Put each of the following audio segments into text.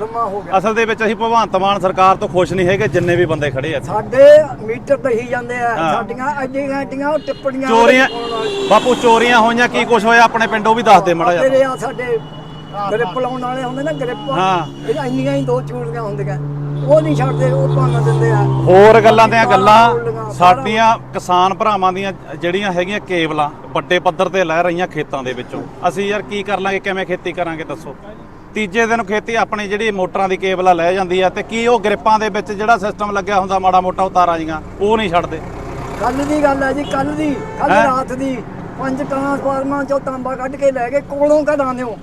ਲੰਮਾ ਹੋ ਗਿਆ। ਅਸਲ ਦੇ ਵਿੱਚ ਅਸੀਂ ਭਗਵੰਤ ਮਾਨ ਸਰਕਾਰ ਤੋਂ ਖੁਸ਼ ਨਹੀਂ ਹੈਗੇ ਜਿੰਨੇ ਵੀ ਬੰਦੇ ਖੜੇ ਆ ਇੱਥੇ। ਸਾਡੇ ਮੀਟਰ ਦਹੀ ਜਾਂਦੇ ਆ ਹਾਂ। ਸਾਡੀਆਂ ਐਡੀਆਂ ਐਡੀਆਂ ਉਹ ਟਿੱਪਣੀਆਂ ਚੋਰੀਆਂ ਬਾਪੂ ਚੋਰੀਆਂ ਹੋਈਆਂ ਕੀ ਕੁਛ ਹੋਇਆ? ਆਪਣੇ ਪਿੰਡੋਂ ਵੀ ਦੱਸ ਦੇ ਮੜਾ ਤੇਰੇ ਜਾ ਆ ਸਾਡੇ ਗ੍ਰਿਪ ਲਾਉਣ ਵਾਲੇ ਹੁੰਦੇ ਨਾ ਗ੍ਰਿਪ। ਹਾਂ। ਇਹ ਇੰਨੀਆਂ ਹੀ ਦੋ ਚੂੜੀਆਂ ਹੁੰਦੀਆਂ। ਉਹ ਨਹੀਂ ਛੱਡਦੇ ਉਹ ਤੁਹਾਨੂੰ ਦਿੰਦੇ ਆ। ਹੋਰ ਗੱਲਾਂ ਦੀਆਂ ਗੱਲਾਂ ਸਾਡੀਆਂ ਕਿਸਾਨ ਭਰਾਵਾਂ ਦੀਆਂ ਜਿਹੜੀਆਂ ਹੈਗੀਆਂ ਕੇਬਲਾਂ ਵੱਡੇ ਪੱਧਰ ਤੇ ਲੈ ਰਹੀਆਂ ਖੇਤਾਂ ਦੇ ਵਿੱਚੋਂ। ਅਸੀਂ ਯਾਰ ਕੀ ਕਰ ਲਾਂਗੇ ਕਿਵੇਂ ਖੇਤੀ ਕਰਾਂਗੇ ਦੱਸੋ। ਤੀਜੇ ਦਿਨ ਖੇਤੀ ਆਪਣੀ ਜਿਹੜੀ ਮੋਟਰਾਂ ਦੀ ਕੇਬਲ ਆ ਲੈ ਜਾਂਦੀ ਆ ਤੇ ਕੀ ਉਹ ਗ੍ਰਿਪਾਂ ਦੇ ਵਿੱਚ ਜਿਹੜਾ ਸਿਸਟਮ ਲੱਗਿਆ ਹੁੰਦਾ ਮਾੜਾ ਮੋਟਾ ਉਤਾਰਾਂ ਜੀਆਂ ਉਹ ਨਹੀਂ ਛੱਡਦੇ। ਕੱਲ ਦੀ ਗੱਲ ਹੈ ਜੀ ਕੱਲ ਦੀ ਕੱਲ? ਰਾਤ ਦੀ। ਪੰਜ ਟਰਾਂਸਫਾਰਮਾਂ ਚੋਂ ਤਾਂਬਾ ਕੱਢ ਕੇ ਲੈ ਕੇ ਕੋਲੋਂ ਘਰਾਂ ਦਿਓ।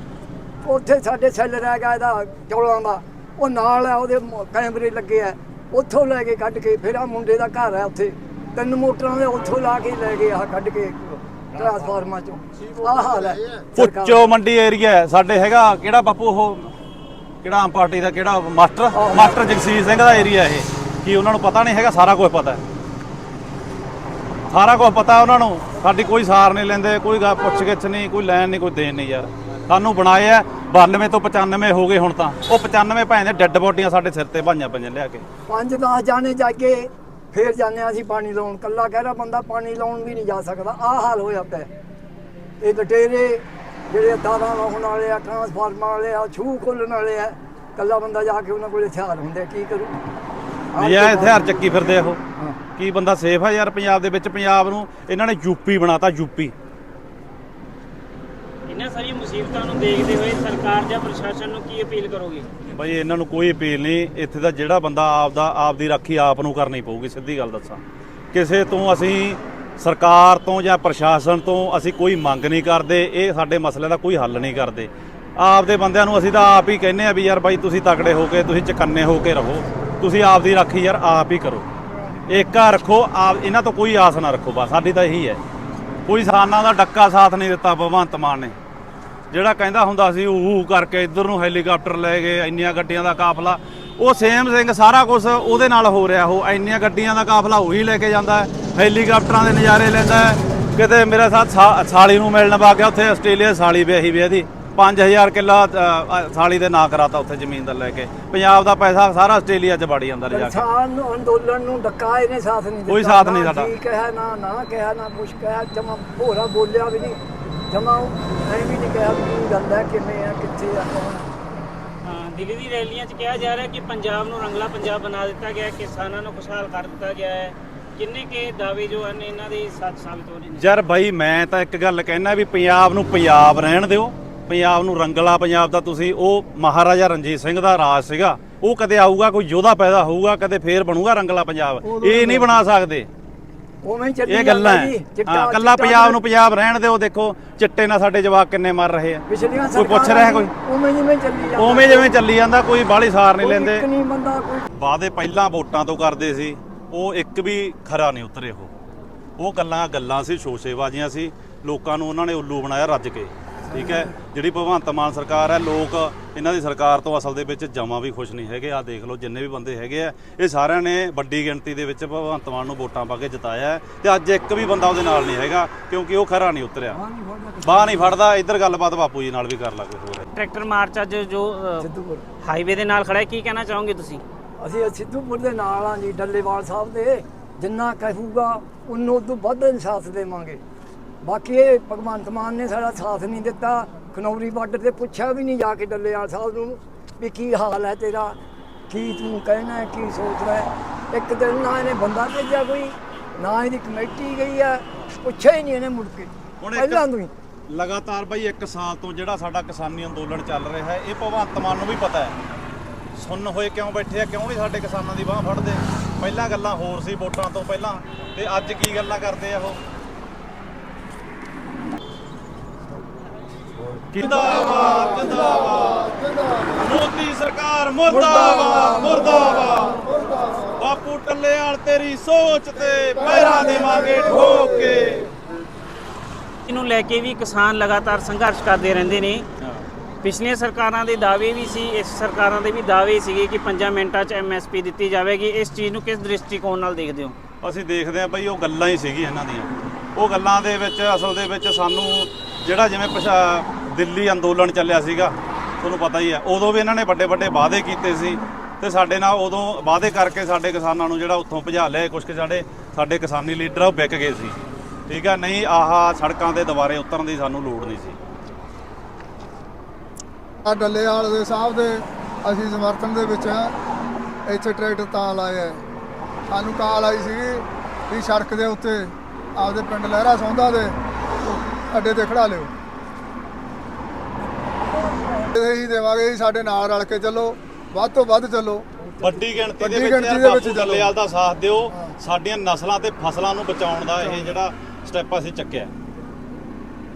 ਉੱਥੇ ਸਾਡੇ ਸੈੱਲ ਰਹਿ ਗਿਆ ਇਹਦਾ ਚੌਲਾਂ ਦਾ। ਉਹ ਨਾਲ ਹੈ ਉਹਦੇ ਕੈਮਰੇ ਲੱਗੇ ਆ। ਉੱਥੋਂ ਲੈ ਕੇ ਕੱਢ ਕੇ ਫਿਰ ਆ ਮੁੰਡੇ ਦਾ ਘਰ ਹੈ ਉੱਥੇ। ਤਿੰਨ ਮੋਟਰਾਂ ਦੇ ਉੱਥੋਂ ਲਾ ਕੇ ਲੈ ਗਏ ਆ ਕੱਢ ਕੇ। ਟਰਾਂਸਫਾਰਮਾਂ ਚੋਂ। ਆਹ ਹਾਲ ਹੈ। ਸਰਕਾਰ ਦਾ। ਪੁੱਚੋ ਮੰਡੀ ਏਰੀਆ ਹੈ। ਸਾਡੇ ਹੈਗਾ ਕਿਹੜਾ ਬਾਪੂ ਉਹ? ਕਿਹੜਾ ਆਮ ਪਾਰਟੀ ਦਾ ਕਿਹੜਾ ਮਾਸਟਰ? ਮਾਸਟਰ ਜਗਸੀਰ ਸਿੰਘ ਦਾ ਏਰੀਆ ਇਹ। ਕੀ ਉਹਨਾਂ ਨੂੰ ਪਤਾ ਨਹੀਂ ਹੈਗਾ? ਸਾਰਾ ਕੁਝ ਪਤਾ ਹੈ। ਸਾਰਾ ਕੁਝ ਪਤਾ ਉਹਨਾਂ ਨੂੰ। ਸਾਡੀ ਕੋਈ ਸਾਰ ਨਹੀਂ ਲੈਂਦੇ ਕੋਈ ਗਾ ਪੁੱਛ ਗਿੱਛ ਨਹੀਂ ਕੋਈ ਲੈਣ ਨਹੀਂ ਕੋਈ ਦੇਣ ਨਹੀਂ ਯਾਰ। ਸਾਨੂੰ ਬਣਾਇਆ 92 ਤੋਂ 95 ਹੋ ਗਏ ਹੁਣ ਤਾਂ। ਉਹ 95 ਭੈਣ ਦੇ ਡੈੱਡ ਬੋਡੀਆਂ ਸਾਡੇ ਸਿਰ ਤੇ ਭਾਈਆਂ ਪੰਜਾਂ ਲਿਆ ਕੇ। ਪੰਜ 10 ਜਾਣੇ ਜਾ ਕੇ ਫੇਰ ਜਾਂਦੇ ਹਾਂ ਅਸੀਂ ਪਾਣੀ ਲਾਉਣ। ਕੱਲਾ ਕਹਿ ਰਿਹਾ ਬੰਦਾ ਪਾਣੀ ਲਾਉਣ ਵੀ ਨਹੀਂ ਜਾ ਸਕਦਾ। ਆਹ ਹਾਲ ਹੋਇਆ ਪਿਆ ਇਹ ਗਟੇਰੇ ਜਿਹੜੇ ਦਾਰਾਂ ਲਾਉਣ ਵਾਲੇ ਆ ਟਰਾਂਸਫਾਰਮਰ ਵਾਲੇ ਆ ਛੂ ਖੋਲਣ ਵਾਲੇ ਆ ਕੱਲਾ ਬੰਦਾ ਜਾ ਕੇ ਉਹਨਾਂ ਕੋਲੇ ਹਥਿਆਰ ਹੁੰਦੇ ਕੀ ਕਰੂ? ਤੋਂ ਹਥਿਆਰ ਚੱਕੀ ਫਿਰਦੇ ਆ ਉਹ। ਕੀ ਬੰਦਾ ਸੇਫ ਆ ਯਾਰ? ਪੰਜਾਬ ਦੇ ਵਿੱਚ ਪੰਜਾਬ ਨੂੰ ਇਹਨਾਂ ਨੇ ਯੂਪੀ ਬਣਾਤਾ ਯੂਪੀ ਇਹਨਾਂ ਸਾਰੀਆਂ ਮੁਸੀਬਤਾਂ ਨੂੰ ਦੇਖਦੇ ਹੋਏ ਸਰਕਾਰ ਜਾਂ ਪ੍ਰਸ਼ਾਸਨ ਨੂੰ ਕੀ ਅਪੀਲ ਕਰੋਗੇ? ਬਈ, ਇਹਨਾਂ ਨੂੰ ਕੋਈ ਅਪੀਲ ਨਹੀਂ। ਇੱਥੇ ਦਾ ਜਿਹੜਾ ਬੰਦਾ ਆਪਦਾ ਆਪ ਦੀ ਰਾਖੀ ਆਪ ਨੂੰ ਕਰਨੀ ਪਊਗੀ, ਸਿੱਧੀ ਗੱਲ ਦੱਸਾਂ। ਕਿਸੇ ਤੋਂ ਅਸੀਂ ਸਰਕਾਰ ਤੋਂ ਜਾਂ ਪ੍ਰਸ਼ਾਸਨ ਤੋਂ ਅਸੀਂ ਕੋਈ ਮੰਗ ਨਹੀਂ ਕਰਦੇ। ਇਹ ਸਾਡੇ ਮਸਲੇ ਦਾ ਕੋਈ ਹੱਲ ਨਹੀਂ ਕਰਦੇ। ਆਪ ਦੇ ਬੰਦਿਆਂ ਨੂੰ ਅਸੀਂ ਤਾਂ ਆਪ ਹੀ ਕਹਿੰਨੇ ਆ ਵੀ ਯਾਰ ਬਾਈ, ਤੁਸੀਂ ਤਕੜੇ ਹੋ ਕੇ, ਤੁਸੀਂ ਚਕੰਨੇ ਹੋ ਕੇ ਰਹੋ। ਤੁਸੀਂ ਆਪ ਦੀ ਰਾਖੀ ਯਾਰ ਆਪ ਹੀ ਕਰੋ। ਏਕਾ ਰੱਖੋ, ਆਪ, ਇਹਨਾਂ ਤੋਂ ਕੋਈ ਆਸ ਨਾ ਰੱਖੋ ਬਸ। ਸਾਡੀ ਤਾਂ ਇਹੀ ਹੈ। ਕੋਈ ਸਾਨਾਂ ਦਾ ਡੱਕਾ ਸਾਥ ਨਹੀਂ ਦਿੱਤਾ ਭਗਵੰਤ ਮਾਨ ਨੇ। ਜਿਹੜਾ ਕਹਿੰਦਾ ਹੁੰਦਾ ਸੀ ਊ ਕਰਕੇ ਇੱਧਰ ਨੂੰ ਹੈਲੀਕਾਪਟਰ ਲੈ ਗਏ ਇੰਨੀਆਂ ਗੱਡੀਆਂ ਦਾ ਕਾਫਲਾ। ਉਹ ਸੇਮ ਸਿੰਘ ਸਾਰਾ ਕੁਝ ਉਹਦੇ ਨਾਲ ਹੋ ਰਿਹਾ ਉਹ ਇੰਨੀਆਂ ਗੱਡੀਆਂ ਦਾ ਕਾਫਲਾ ਉਹੀ ਲੈ ਕੇ ਜਾਂਦਾ ਹੈ ਹੈਲੀਕਾਪਟਰਾਂ ਦੇ ਨਜ਼ਾਰੇ ਲੈਂਦਾ ਹੈ। ਕਿਤੇ ਮੇਰੇ ਸਾਥ ਸਾਲੀ ਨੂੰ ਮਿਲਣ ਵਾ ਗਿਆ ਉੱਥੇ ਆਸਟ੍ਰੇਲੀਆ ਸਾਲੀ ਵਿਆਹੀ ਵੀ ਇਹਦੀ। 5000 ਕਿੱਲਾ ਸਾਲੀ ਦੇ ਨਾਂ ਕਰਾਤਾ ਉੱਥੇ ਜ਼ਮੀਨ ਦਾ ਲੈ ਕੇ। ਪੰਜਾਬ ਦਾ ਪੈਸਾ ਸਾਰਾ ਆਸਟ੍ਰੇਲੀਆ 'ਚ ਵੜੀ ਜਾਂਦਾ ਲਿਜਾ ਕੇ ਕਿਸਾਨ ਅੰਦੋਲਨ ਨੂੰ ਡੱਕਾ ਇਹਨੇ ਸਾਥ ਨਹੀਂ ਦਿੱਤਾ। ਕੋਈ ਸਾਥ ਨਹੀਂ ਸਾਡਾ। ਜੀ ਕਿਹਾ ਨਾ ਨਾ ਕਿਹਾ ਨਾ ਕੁਛ ਕਿਹਾ। ਜਮਾ ਭੋਰਾ ਬੋਲਿਆ ਵੀ ਨਹੀਂ। ਜਮਾ ਐਂ ਵੀ ਨਹੀਂ ਕਿਹਾ ਵੀ ਕੀ ਗੱਲ ਹੈ ਕਿਵੇਂ ਆ ਕਿੱਥੇ ਆ ਕੌਣ। ਹਾਂ ਦਿੱਲੀ ਦੀ ਰੈਲੀਆਂ 'ਚ ਕਿਹਾ ਜਾ ਰਿਹਾ ਕਿ ਪੰਜਾਬ ਨੂੰ ਰੰਗਲਾ ਪੰਜਾਬ ਬਣਾ ਦਿੱਤਾ ਗਿਆ ਹੈ ਕਿਸਾਨਾਂ ਨੂੰ ਖੁਸ਼ਹਾਲ ਕਰ ਦਿੱਤਾ ਗਿਆ ਹੈ। ਕਿੰਨੇ ਕੇ ਦਾਅਵੇ ਜੋ ਹਨ ਇਹਨਾਂ ਦੇ ਸੱਚ ਸਾਬਿਤ ਹੋ ਰਹੇ ਨੇ। ਯਾਰ ਬਾਈ ਮੈਂ ਤਾਂ ਇੱਕ ਗੱਲ ਕਹਿਣਾ ਵੀ ਪੰਜਾਬ ਨੂੰ ਪੰਜਾਬ ਰਹਿਣ ਦਿਓ। ਪੰਜਾਬ ਨੂੰ ਰੰਗਲਾ ਪੰਜਾਬ ਦਾ ਤੁਸੀਂ ਉਹ ਮਹਾਰਾਜਾ ਰਣਜੀਤ ਸਿੰਘ ਦਾ ਰਾਜ ਸੀਗਾ। ਉਹ ਕਦੇ ਆਊਗਾ ਕੋਈ ਯੋਧਾ ਪੈਦਾ ਹੋਊਗਾ ਕਦੇ ਫੇਰ ਬਣੂਗਾ ਰੰਗਲਾ ਪੰਜਾਬ। ਇਹ ਨਹੀਂ ਬਣਾ ਸਕਦੇ। ਉਵੇਂ ਹੀ ਚੱਲੀ ਇਹ ਗੱਲਾਂ ਜਾਂਦਾ ਜੀ, ਹੈ। ਹਾਂ ਕੱਲਾ ਪੰਜਾਬ ਨੂੰ ਪੰਜਾਬ ਰਹਿਣ ਦਿਓ ਦੇਖੋ ਚਿੱਟੇ ਨਾਲ ਸਾਡੇ ਜਵਾਕ ਕਿੰਨੇ ਮਰ ਰਹੇ ਆ। ਪਿਛਲੀਆਂ ਕੋਈ ਪੁੱਛ ਰਿਹਾ ਕੋਈ? ਉਵੇਂ ਜਿਵੇਂ ਚੱਲੀ ਜਾਂਦਾ। ਉਵੇਂ ਜਿਵੇਂ ਚੱਲੀ ਜਾਂਦਾ ਕੋਈ ਬਾਹਲੀ ਸਾਰ ਨਹੀਂ ਲੈਂਦੇ। ਇੱਕ ਨਹੀਂ ਬੰਦਾ ਕੋਈ ਵਾਅਦੇ ਪਹਿਲਾਂ ਵੋਟਾਂ ਤੋਂ ਕਰਦੇ ਸੀ ਉਹ ਇੱਕ ਵੀ ਖਰਾ ਨਹੀਂ ਉਤਰੇ ਉਹ। ਉਹ ਗੱਲਾਂ ਗੱਲਾਂ ਸੀ ਸ਼ੋਸ਼ੇਬਾਜ਼ੀਆਂ ਸੀ। ਲੋਕਾਂ ਨੂੰ ਉਹਨਾਂ ਨੇ ਉੱਲੂ ਬਣਾਇਆ ਰੱਜ ਕੇ। ਠੀਕ ਹੈ? ਜਿਹੜੀ ਭਗਵੰਤ ਮਾਨ ਸਰਕਾਰ ਹੈ ਲੋਕ ਇਹਨਾਂ ਦੀ ਸਰਕਾਰ ਤੋਂ ਅਸਲ ਦੇ ਵਿੱਚ ਜਮਾ ਵੀ ਖੁਸ਼ ਨਹੀਂ ਹੈਗੇ। ਆ ਦੇਖ ਲਓ ਜਿੰਨੇ ਵੀ ਬੰਦੇ ਹੈਗੇ ਆ ਇਹ ਸਾਰਿਆਂ ਨੇ ਵੱਡੀ ਗਿਣਤੀ ਦੇ ਵਿੱਚ ਭਗਵੰਤ ਮਾਨ ਨੂੰ ਵੋਟਾਂ ਪਾ ਕੇ ਜਿਤਾਇਆ ਹੈ ਤੇ ਅੱਜ ਇੱਕ ਵੀ ਬੰਦਾ ਉਹਦੇ ਨਾਲ ਨਹੀਂ ਹੈਗਾ ਕਿਉਂਕਿ ਉਹ ਖਰਾ ਨਹੀਂ ਉਤਰਿਆ। ਬਾਹ ਨਹੀਂ ਫੜਦਾ ਇੱਧਰ ਗੱਲਬਾਤ ਬਾਪੂ ਜੀ ਨਾਲ ਵੀ ਕਰ ਲਾ ਕੋਈ ਹੋਰ। ਟਰੈਕਟਰ ਮਾਰਚ ਅੱਜ ਜੋ ਹਾਈਵੇ ਦੇ ਨਾਲ ਖੜਾ ਹੈ ਕੀ ਕਹਿਣਾ ਚਾਹੋਗੇ ਤੁਸੀਂ? ਅਸੀਂ ਸਿੱਧੂਪੁਰ ਦੇ ਨਾਲ ਆ ਜੀ ਡੱਲੇਵਾਲ ਸਾਹਿਬ ਦੇ। ਜਿੰਨਾ ਕਹੂਗਾ ਉਹਨੂੰ ਤੋਂ ਵੱਧ ਇਨਸਾਫ ਦੇਵਾਂਗੇ। ਬਾਕੀ ਇਹ ਭਗਵੰਤ ਮਾਨ ਨੇ ਸਾਡਾ ਸਾਥ ਨਹੀਂ ਦਿੱਤਾ। ਖਨੌਰੀ ਬਾਰਡਰ ਤੇ ਪੁੱਛਿਆ ਵੀ ਨਹੀਂ ਜਾ ਕੇ ਡੱਲੇਵਾਲ ਸਾਹਿਬ ਨੂੰ ਵੀ ਕੀ ਹਾਲ ਹੈ ਤੇਰਾ ਕੀ ਤੂੰ ਕਹਿਣਾ ਹੈ ਕੀ ਸੋਚਦਾ ਹੈ। ਇੱਕ ਦਿਨ ਨਾ ਇਹਨੇ ਬੰਦਾ ਭੇਜਿਆ ਕੋਈ ਨਾ ਇਹਦੀ ਕਮੇਟੀ ਗਈ ਹੈ ਪੁੱਛਿਆ ਹੀ ਨਹੀਂ ਇਹਨੇ ਮੁੜ ਕੇ। ਹੁਣ ਇੱਕ- ਪਹਿਲਾਂ ਤੋਂ ਹੀ। ਲਗਾਤਾਰ ਬਈ 1 ਸਾਲ ਤੋਂ ਜਿਹੜਾ ਸਾਡਾ ਕਿਸਾਨੀ ਅੰਦੋਲਨ ਚੱਲ ਰਿਹਾ ਹੈ ਇਹ ਭਗਵੰਤ ਮਾਨ ਨੂੰ ਵੀ ਪਤਾ ਹੈ। ਸੁੰਨ ਹੋਏ ਕਿਉਂ ਬੈਠੇ ਆ ਕਿਉਂ ਨਹੀਂ ਸਾਡੇ ਕਿਸਾਨਾਂ ਦੀ ਬਾਹ ਫੜਦੇ? ਪਹਿਲਾਂ ਗੱਲਾਂ ਹੋਰ ਸੀ ਵੋਟਾਂ ਤੋਂ ਪਹਿਲਾਂ ਤੇ ਅੱਜ ਕੀ ਗੱਲਾਂ ਕਰਦੇ ਆ ਉਹ? ਜਿੰਦਾਬਾਦ ਜਿੰਦਾਬਾਦ। ਮੋਦੀ ਸਰਕਾਰ ਮੁਰਦਾਬਾਦ ਮੁਰਦਾਬਾਦ। ਬਾਪੂ ਟੱਲੇਆਲ ਤੇਰੀ ਸੋਚ ਤੇ ਪੈਰਾਂ ਦੇਵਾਂਗੇ ਠੋਕ ਕੇ। ਇਹਨੂੰ ਲੈ ਕੇ ਵੀ ਕਿਸਾਨ ਲਗਾਤਾਰ ਸੰਘਰਸ਼ ਕਰਦੇ ਰਹਿੰਦੇ ਨੇ। ਪਿਛਲੀਆਂ ਸਰਕਾਰਾਂ ਦੇ ਦਾਅਵੇ ਵੀ ਸੀ ਇਸ ਸਰਕਾਰਾਂ ਦੇ ਵੀ ਦਾਅਵੇ ਸੀਗੇ ਕਿ 5 ਮਿੰਟਾਂ 'ਚ ਐਮਐਸਪੀ ਦਿੱਤੀ ਜਾਵੇਗੀ। ਇਸ ਚੀਜ਼ ਨੂੰ ਕਿਸ ਦ੍ਰਿਸ਼ਟੀਕੋਣ ਨਾਲ ਦੇਖਦੇ ਹੋ? ਅਸੀਂ ਦੇਖਦੇ ਹਾਂ ਬਈ ਉਹ ਗੱਲਾਂ ਹੀ ਸੀਗੀ ਇਹਨਾਂ ਦੀਆਂ। ਉਹ ਗੱਲਾਂ ਦੇ ਵਿੱਚ ਅਸਲ ਦੇ ਵਿੱਚ ਸਾਨੂੰ ਜਿਹੜਾ ਜਿਵੇਂ ਪਛਾ ਦਿੱਲੀ ਅੰਦੋਲਨ ਚੱਲਿਆ ਸੀਗਾ, ਤੁਹਾਨੂੰ ਪਤਾ ਹੀ ਹੈ, ਉਦੋਂ ਵੀ ਇਹਨਾਂ ਨੇ ਵੱਡੇ ਵੱਡੇ ਵਾਅਦੇ ਕੀਤੇ ਸੀ ਤੇ ਸਾਡੇ ਨਾਲ ਉਦੋਂ ਵਾਅਦੇ ਕਰਕੇ ਸਾਡੇ ਕਿਸਾਨਾਂ ਨੂੰ ਜਿਹੜਾ ਉੱਥੋਂ ਭਜਾ ਲਿਆ ਕੁਝ ਕਿ ਸਾਡੇ ਸਾਡੇ ਕਿਸਾਨੀ ਲੀਡਰ ਆ ਉਹ ਵਿਕ ਗਏ ਸੀ ਠੀਕ ਹੈ, ਨਹੀਂ ਆਹ ਸੜਕਾਂ ਦੇ ਦੁਬਾਰੇ ਉਤਰਨ ਦੀ ਸਾਨੂੰ ਲੋੜ ਨਹੀਂ ਸੀ ਆ ਡੱਲੇਵਾਲ ਦੇ ਸਾਹਿਬ ਦੇ ਅਸੀਂ ਸਮਰਥਨ ਦੇ ਵਿੱਚ ਹਾਂ, ਇੱਥੇ ਟਰੈਕਟਰ ਤਾਂ ਲਾਇਆ ਹੈ। ਸਾਨੂੰ ਕਾਲ ਆਈ ਸੀਗੀ ਵੀ ਸੜਕ ਦੇ ਉੱਤੇ ਆਪਦੇ ਪਿੰਡ ਲਹਿਰਾ ਸੌਂਦਾ ਦੇ ਅੱਡੇ ਤੇ ਖੜਾ ਲਿਓ। ਇਹੀ ਦੇਵਾਂਗੇ ਜੀ ਸਾਡੇ ਨਾਲ ਰਲ ਕੇ ਚੱਲੋ ਵੱਧ ਤੋਂ ਵੱਧ ਚੱਲੋ। ਵੱਡੀ ਗਿਣਤੀ ਦੇ ਵਿੱਚ ਬਾਪੂ ਚੱਲੋ। ਡੱਲੇਵਾਲ ਦਾ ਸਾਥ ਦਿਓ ਸਾਡੀਆਂ ਨਸਲਾਂ ਤੇ ਫਸਲਾਂ ਨੂੰ ਬਚਾਉਣ ਦਾ ਇਹ ਜਿਹੜਾ ਸਟੈਪ ਅਸੀਂ ਚੱਕਿਆ।